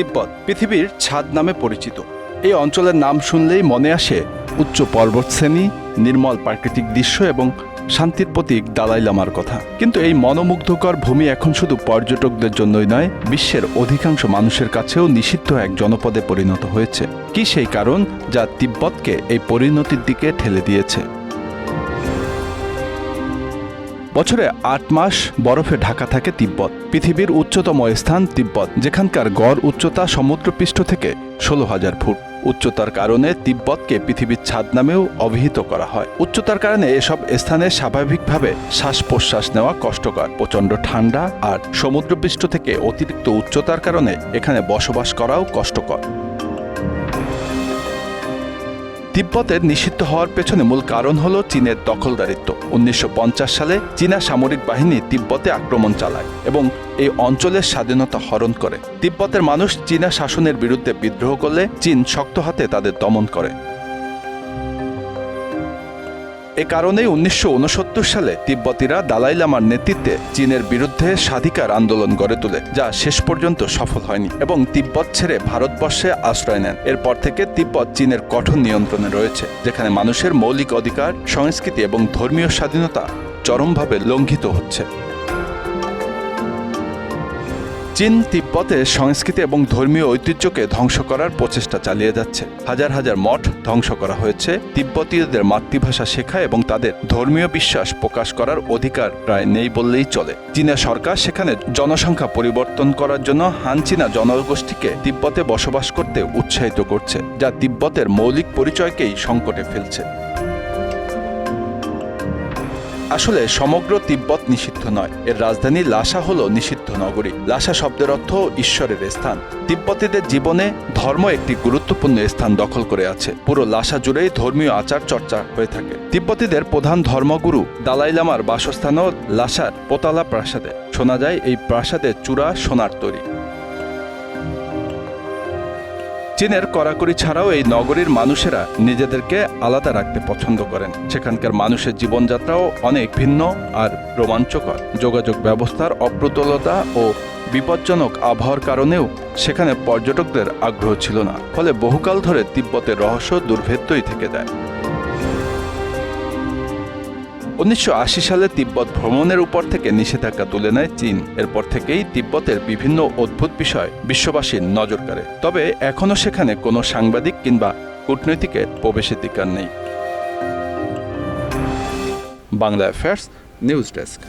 তিব্বত পৃথিবীর ছাদ নামে পরিচিত। এই অঞ্চলের নাম শুনলেই মনে আসে উচ্চ পর্বতশ্রেণী নির্মল প্রাকৃতিক দৃশ্য এবং শান্তির প্রতীক দালাই লামার কথা। কিন্তু এই মনোমুগ্ধকর ভূমি এখন শুধু পর্যটকদের জন্যই নয়, বিশ্বের অধিকাংশ মানুষের কাছেও নিষিদ্ধ এক জনপদে পরিণত হয়েছে। কি সেই কারণ যা তিব্বতকে এই পরিণতির দিকে ঠেলে দিয়েছে? বছরে আট মাস বরফে ঢাকা থাকে তিব্বত। পৃথিবীর উচ্চতম স্থান তিব্বত, যেখানকার গড় উচ্চতা সমুদ্রপৃষ্ঠ থেকে ষোলো হাজার ফুট। উচ্চতার কারণে তিব্বতকে পৃথিবীর ছাদ নামেও অভিহিত করা হয়। উচ্চতার কারণে এসব স্থানে স্বাভাবিকভাবে শ্বাস প্রশ্বাস নেওয়া কষ্টকর। প্রচণ্ড ঠান্ডা আর সমুদ্রপৃষ্ঠ থেকে অতিরিক্ত উচ্চতার কারণে এখানে বসবাস করাও কষ্টকর। তিব্বতের নিষিদ্ধ হওয়ার পেছনে মূল কারণ হল চীনের দখলদারিত্ব। উনিশশো পঞ্চাশ সালে চীনা সামরিক বাহিনী তিব্বতে আক্রমণ চালায় এবং এই অঞ্চলের স্বাধীনতা হরণ করে। তিব্বতের মানুষ চীনা শাসনের বিরুদ্ধে বিদ্রোহ করলে চীন শক্ত হাতে তাদের দমন করে। এ কারণেই উনিশশো উনসত্তর সালে তিব্বতীরা দালাই লামার নেতৃত্বে চীনের বিরুদ্ধে স্বাধিকার আন্দোলন গড়ে তোলে, যা শেষ পর্যন্ত সফল হয়নি এবং তিব্বত ছেড়ে ভারতবর্ষে আশ্রয় নেন। এরপর থেকে তিব্বত চীনের কঠোর নিয়ন্ত্রণে রয়েছে, যেখানে মানুষের মৌলিক অধিকার, সংস্কৃতি এবং ধর্মীয় স্বাধীনতা চরমভাবে লঙ্ঘিত হচ্ছে। চীন তিব্বতের সংস্কৃতি এবং ধর্মীয় ঐতিহ্যকে ধ্বংস করার প্রচেষ্টা চালিয়ে যাচ্ছে। হাজার হাজার মঠ ধ্বংস করা হয়েছে। তিব্বতীয়দের মাতৃভাষা শেখা এবং তাদের ধর্মীয় বিশ্বাস প্রকাশ করার অধিকার প্রায় নেই বললেই চলে। চীনা সরকার সেখানে জনসংখ্যা পরিবর্তন করার জন্য হান চীনা জনগোষ্ঠীকে তিব্বতে বসবাস করতে উৎসাহিত করছে, যা তিব্বতের মৌলিক পরিচয়কেই সংকটে ফেলছে। আসলে সমগ্র তিব্বত নিষিদ্ধ নয়। এর রাজধানী লাসা হল নিষিদ্ধ নগরী। লাসা শব্দের অর্থ ঈশ্বরের স্থান। তিব্বতীদের জীবনে ধর্ম একটি গুরুত্বপূর্ণ স্থান দখল করে আছে। পুরো লাসা জুড়েই ধর্মীয় আচার চর্চা হয়ে থাকে। তিব্বতীদের প্রধান ধর্মগুরু দালাই লামার বাসস্থানও লাসার পোতালা প্রাসাদে। শোনা যায়, এই প্রাসাদের চূড়া সোনার তৈরি। চীনের কড়াকড়ি ছাড়াও এই নগরীর মানুষেরা নিজেদেরকে আলাদা রাখতে পছন্দ করেন। সেখানকার মানুষের জীবনযাত্রাও অনেক ভিন্ন আর রোমাঞ্চকর। যোগাযোগ ব্যবস্থার অপ্রতুলতা ও বিপজ্জনক আবহাওয়ার কারণেও সেখানে পর্যটকদের আগ্রহ ছিল না। ফলে বহুকাল ধরে তিব্বতের রহস্য দুর্ভেদ্যই থেকে যায়। উনিশশো আশি সালে তিব্বত ভ্রমণের উপর থেকে নিষেধাজ্ঞা তুলে নেয় চীন। এরপর থেকেই তিব্বতের বিভিন্ন অদ্ভুত বিষয় বিশ্ববাসীর নজর কাড়ে। তবে এখনও সেখানে কোনো সাংবাদিক কিংবা কূটনৈতিকের প্রবেশাধিকার নেই। Bangla affairs news desk.